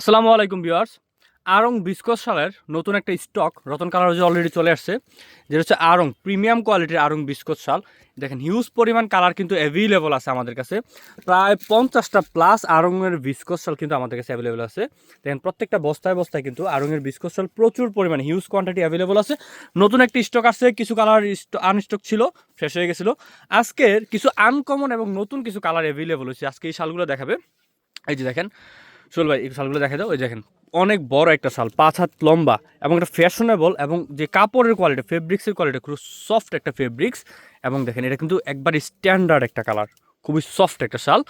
আসসালামু আলাইকুম ভিউয়ার্স। আরং বিস্কস সালের নতুন একটা স্টক রতন কালার যে অলরেডি চলে আসছে, যেটা হচ্ছে আরং, প্রিমিয়াম কোয়ালিটির আরং বিস্কস শাল। দেখেন হিউজ পরিমাণ কালার কিন্তু অ্যাভেলেবল আছে আমাদের কাছে। প্রায় পঞ্চাশটা প্লাস আরঙের বিস্কস শাল কিন্তু আমাদের কাছে অ্যাভেলেবল আছে। দেখেন, প্রত্যেকটা বস্তায় বস্তায় কিন্তু আরঙের বিস্কস শাল প্রচুর পরিমাণে হিউজ কোয়ান্টিটি অ্যাভেলেবল আছে। নতুন একটা স্টক আছে কিছু কালার আনস্টক ছিল শেষ হয়ে গেছিল। আজকের কিছু আনকমন এবং নতুন কিছু কালার অ্যাভেলেবল হচ্ছে আজকে এই শালগুলো দেখাবে। এই যে দেখেন চল ভাই এই শালগুলো দেখা দাও ওই দেখেন, অনেক বড় একটা শাল, পাঁচ হাত লম্বা এবং একটা ফ্যাশনেবল এবং যে কাপড়ের কোয়ালিটি ফেব্রিক্সের কোয়ালিটি খুব সফট একটা ফেব্রিক্স এবং দেখেন, এটা কিন্তু একবার স্ট্যান্ডার্ড একটা কালার খুবই সফট একটা শাল,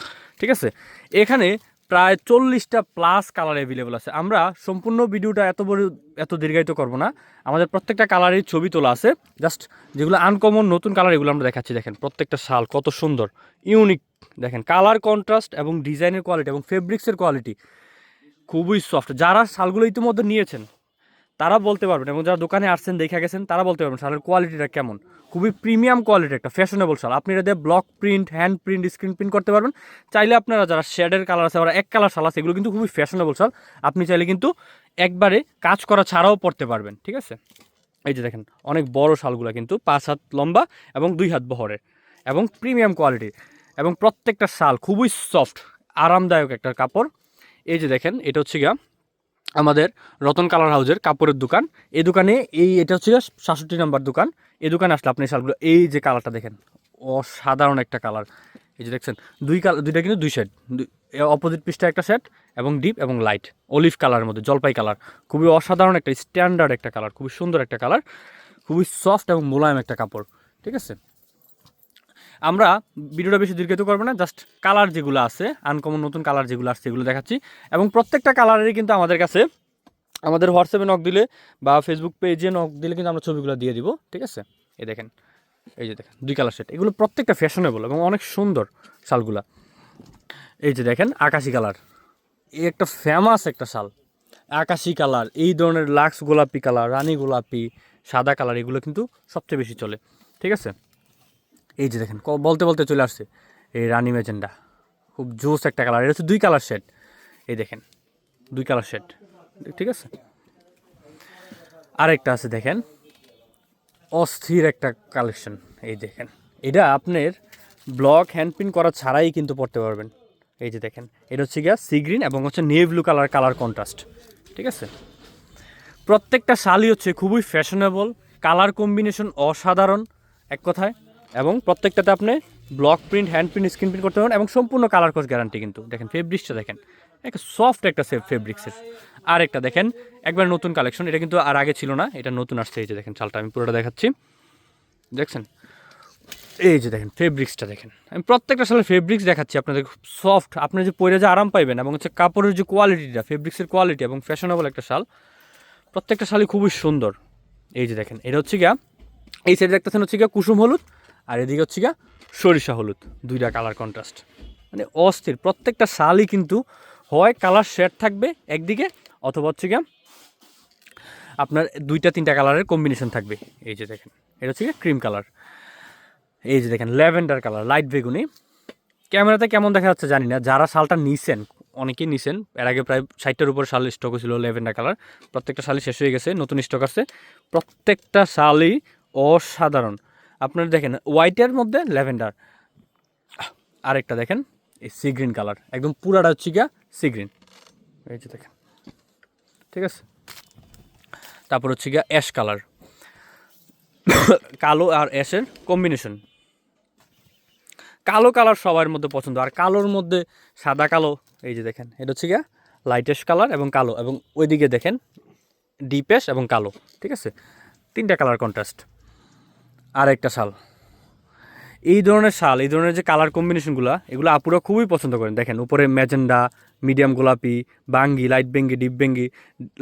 ঠিক আছে? এখানে প্রায় চল্লিশটা প্লাস কালার অ্যাভেলেবল আছে। আমরা সম্পূর্ণ ভিডিওটা এত বড়, এত দীর্ঘায়িত করব না। আমাদের প্রত্যেকটা কালারের ছবি তোলা আছে জাস্ট যেগুলো আনকমন নতুন কালার এগুলো আমরা দেখাচ্ছি, দেখেন, প্রত্যেকটা শাল কত সুন্দর ইউনিক দেখেন কালার কন্ট্রাস্ট এবং ডিজাইনের কোয়ালিটি এবং ফেব্রিক্সের কোয়ালিটি খুবই সফট যারা শালগুলো ইতিমধ্যে নিয়েছেন, তারা বলতে পারবেন এবং যারা দোকানে আসছেন, দেখে গেছেন, তারা বলতে পারবেন শালের কোয়ালিটিটা কেমন। খুবই প্রিমিয়াম কোয়ালিটি একটা ফ্যাশনেবল শাল। আপনি এটা দিয়ে block print hand print screen print করতে পারবেন। চাইলে আপনারা যারা শেডের কালার আছে আবার এক কালার শাল আছে, এগুলো কিন্তু খুবই ফ্যাশনেবল শাল। আপনি চাইলে কিন্তু একবারে কাজ করা ছাড়াও পড়তে পারবেন, ঠিক আছে? এই যে দেখেন, অনেক বড় শালগুলো কিন্তু পাঁচ হাত লম্বা এবং দুই হাত বহরের এবং প্রিমিয়াম কোয়ালিটির এবং প্রত্যেকটা শাল খুবই সফট আরামদায়ক একটা কাপড়। এই যে দেখেন, এটা হচ্ছে গিয়া আমাদের রতন কালার হাউজের কাপড়ের দোকান। এই দোকানে এই, এটা হচ্ছে সাতষট্টি নাম্বার দোকান। এই দোকানে আসলে আপনি শালগুলো, এই যে কালারটা দেখেন, অসাধারণ একটা কালার। এই যে দেখছেন, দুই কালার দুইটা কিন্তু দুই শেড অপোজিট পিসটা একটা সেট এবং ডিপ এবং লাইট অলিভ কালারের মধ্যে, জলপাই কালার খুবই অসাধারণ একটা স্ট্যান্ডার্ড একটা কালার খুবই সুন্দর একটা কালার খুবই সফট এবং মোলায়েম একটা কাপড়, ঠিক আছে? আমরা ভিডিওটা বেশি দীর্ঘিত করব না জাস্ট কালার যেগুলো আছে আনকমন নতুন কালার যেগুলো আসছে সেগুলো দেখাচ্ছি। এবং প্রত্যেকটা কালারেরই কিন্তু আমাদের কাছে, আমাদের হোয়াটসঅ্যাপে নক দিলে বা ফেসবুক পেজে নক দিলে কিন্তু আমরা ছবিগুলো দিয়ে দিব, ঠিক আছে? এই দেখেন, এই যে দেখেন, দুই কালার সেট এগুলো প্রত্যেকটা ফ্যাশনেবল এবং অনেক সুন্দর শালগুলা। এই যে দেখেন, আকাশি কালার এই একটা ফেমাস একটা শাল। আকাশি কালার এই ধরনের লাক্স গোলাপি কালার রানী গোলাপি, সাদা কালার এগুলো কিন্তু সবচেয়ে বেশি চলে, ঠিক আছে? এই যে দেখেন বলতে বলতে চলে আসছে এই রানি মেজেন্ডা খুব জোস একটা কালার এটা হচ্ছে দুই কালার শেড এই দেখেন, দুই কালার শেড ঠিক আছে? আরেকটা আছে দেখেন, অস্থির একটা কালেকশন এই দেখেন, এটা আপনার ব্লক হ্যান্ড প্রিন্ট করা ছাড়াই কিন্তু পড়তে পারবেন। এই যে দেখেন, এটা হচ্ছে গিয়া সি গ্রিন এবং হচ্ছে navy blue colour colour contrast ঠিক আছে? প্রত্যেকটা শালই হচ্ছে খুবই ফ্যাশনেবল কালার কম্বিনেশন অসাধারণ। এক কথায় এবং প্রত্যেকটাতে আপনি block print hand print screen print করতে পারেন এবং সম্পূর্ণ কালার কোর্স গ্যারান্টি কিন্তু। দেখেন ফেব্রিক্সটা দেখেন। একটা সফট একটা ফেব্রিক্সের আর একটা দেখেন, একবার নতুন কালেকশন এটা কিন্তু আর আগে ছিল না, এটা নতুন আসছে, এই যে দেখেন চালটা আমি পুরোটা দেখাচ্ছি। দেখছেন? এই যে দেখেন ফেব্রিক্সটা দেখেন। আমি প্রত্যেকটা সালের ফেব্রিক্স দেখাচ্ছি আপনাদের সফট আপনার যে পরে যে আরাম পাইবেন এবং হচ্ছে কাপড়ের যে কোয়ালিটিটা ফেব্রিক্সের কোয়ালিটি এবং ফ্যাশনেবল একটা শাল, প্রত্যেকটা শালই খুবই সুন্দর। এই যে দেখেন, এটা হচ্ছে গিয়া, এই সাইডে দেখতেছেন হচ্ছে গিয়া কুসুম হলুদ আর এদিকে হচ্ছে গিয়া সরিষা হলুদ, দুইটা কালার কন্ট্রাস্ট মানে অস্থির, প্রত্যেকটা শালই কিন্তু হয় কালার শেড থাকবে একদিকে, অথবা হচ্ছে গিয়া আপনার দুইটা, তিনটা কালারের কম্বিনেশন থাকবে। এই যে দেখেন, এটা হচ্ছে ক্রিম কালার এই যে দেখেন, ল্যাভেন্ডার কালার লাইট বেগুনি। ক্যামেরাতে কেমন দেখা যাচ্ছে জানি না, যারা শালটা নিছেন, অনেকেই নিছেন, এর আগে প্রায় ষাটটার উপর শাল স্টক ছিল ল্যাভেন্ডার কালার প্রত্যেকটা শালই শেষ হয়ে গেছে, নতুন স্টক আছে। প্রত্যেকটা শালই অসাধারণ। আপনারা দেখেন হোয়াইটের মধ্যে ল্যাভেন্ডার আরেকটা দেখেন, এই সি গ্রিন কালার একদম পুরাটা হচ্ছে গিয়া সি গ্রিন এই যে দেখেন, ঠিক আছে? তারপর হচ্ছে গিয়া অ্যাশ কালার কালো আর অ্যাশের কম্বিনেশন কালো কালার সবার মধ্যে পছন্দ, আর কালোর মধ্যে সাদা কালো, এই যে দেখেন, এটা হচ্ছে গিয়া লাইটেস্ট কালার এবং কালো, এবং ওইদিকে দেখেন ডিপেশ এবং কালো, ঠিক আছে? তিনটা কালার কন্ট্রাস্ট আর একটা শাল। এই ধরনের শাল, এই ধরনের যে কালার কম্বিনেশনগুলো এগুলো আপুরা খুবই পছন্দ করেন। দেখেন, উপরে ম্যাজেন্ডা মিডিয়াম গোলাপি, বাঙ্গি লাইট বেঙ্গি deep বেঙ্গি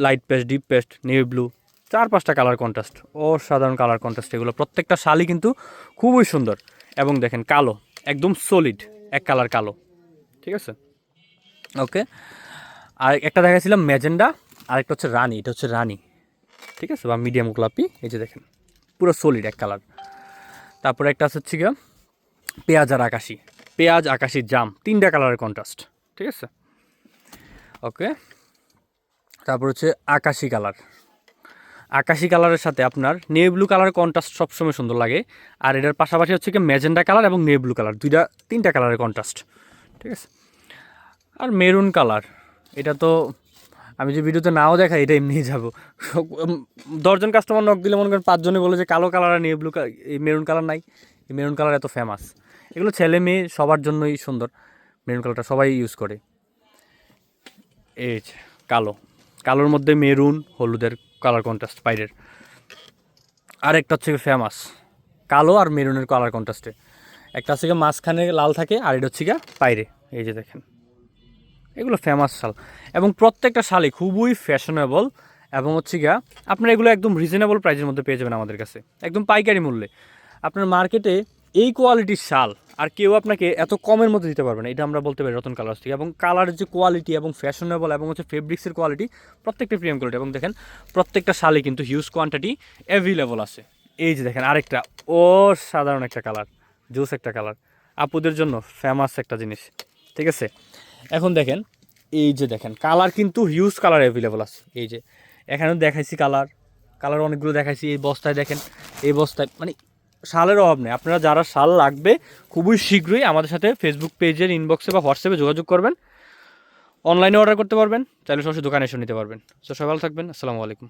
light paste deep paste navy blue চার পাঁচটা কালার কন্ট্রাস্ট অসাধারণ কালার কন্ট্রাস্ট এগুলো। প্রত্যেকটা শালই কিন্তু খুবই সুন্দর এবং দেখেন কালো, একদম সলিড এক কালার কালো। ঠিক আছে? ওকে আর একটা দেখাছিলাম ম্যাজেন্ডা আর একটা হচ্ছে রানি, এটা হচ্ছে রানি। ঠিক আছে? বা মিডিয়াম গোলাপি, এই যে দেখেন, পুরো সলিড এক কালার তারপরে একটা আছে হচ্ছে পেঁয়াজ আর আকাশি। পেঁয়াজ, আকাশি, জাম, তিনটা কালারের কন্ট্রাস্ট ঠিক আছে? ওকে তারপর হচ্ছে আকাশি কালার আকাশি কালারের সাথে আপনার নে ব্লু কালার কন্ট্রাস্ট সবসময় সুন্দর লাগে। আর এটার পাশাপাশি হচ্ছে কি ম্যাজেন্ডা কালার এবং নে ব্লু কালার দুইটা, তিনটা কালারের কন্ট্রাস্ট ঠিক আছে? আর মেরুন কালার এটা তো আমি যে ভিডিওতে নাও দেখাই, এটা এমনিই যাব। দশজন কাস্টমার নক দিলে মনে করেন পাঁচজনে বলে যে কালো কালার আর ব্লু এই মেরুন কালার নাই। এই মেরুন কালার এত ফেমাস এগুলো ছেলে মেয়ে সবার জন্যই সুন্দর। মেরুন কালারটা সবাই ইউজ করে। এই কালো। কালোর মধ্যে মেরুন হলুদের কালার কন্ট্রাস্ট বাইরের। আর একটা হচ্ছে ফেমাস কালো আর মেরুনের কালার কন্ট্রাস্টে একটা হচ্ছে মাঝখানে লাল থাকে, আর এটা হচ্ছে গিয়ে বাইরে। এই যে দেখেন। এগুলো ফেমাস শাল। এবং প্রত্যেকটা শালই খুবই ফ্যাশনেবল এবং হচ্ছে গিয়া আপনারা এগুলো একদম রিজনেবল প্রাইসের মধ্যে পেয়ে যাবেন আমাদের কাছে। একদম পাইকারি মূল্যে। আপনার মার্কেটে এই কোয়ালিটির শাল আর কেউ আপনাকে এত কমের মধ্যে দিতে পারবে না। এটা আমরা বলতে পারি রতন কালার থেকে। এবং কালারের যে কোয়ালিটি এবং ফ্যাশনেবল এবং হচ্ছে ফেব্রিক্সের কোয়ালিটি প্রত্যেকটা প্রিমিয়াম কোয়ালিটি এবং দেখেন, প্রত্যেকটা শালে কিন্তু হিউজ কোয়ান্টিটি অ্যাভেলেবল আছে। এই যে দেখেন, আরেকটা ও সাধারণ একটা কালার জুস একটা কালার আপুদের জন্য ফেমাস একটা জিনিস। ঠিক আছে? এখন দেখেন, এই যে দেখেন, কালার কিন্তু হিউজ কালার অ্যাভেলেবল আছে। এই যে, এখানেও দেখাইছি কালার কালার অনেকগুলো দেখাইছি, এই বস্তায় দেখেন, এই বস্তায় মানে শালের অভাব নেই। আপনারা যারা শাল লাগবে, খুবই শীঘ্রই আমাদের সাথে ফেসবুক পেজের ইনবক্সে বা হোয়াটসঅ্যাপে যোগাযোগ করবেন। অনলাইনে অর্ডার করতে পারবেন, চাইলে সরাসরি দোকানে এসে নিতে পারবেন। তো সবাই ভালো থাকবেন, আসসালামু আলাইকুম।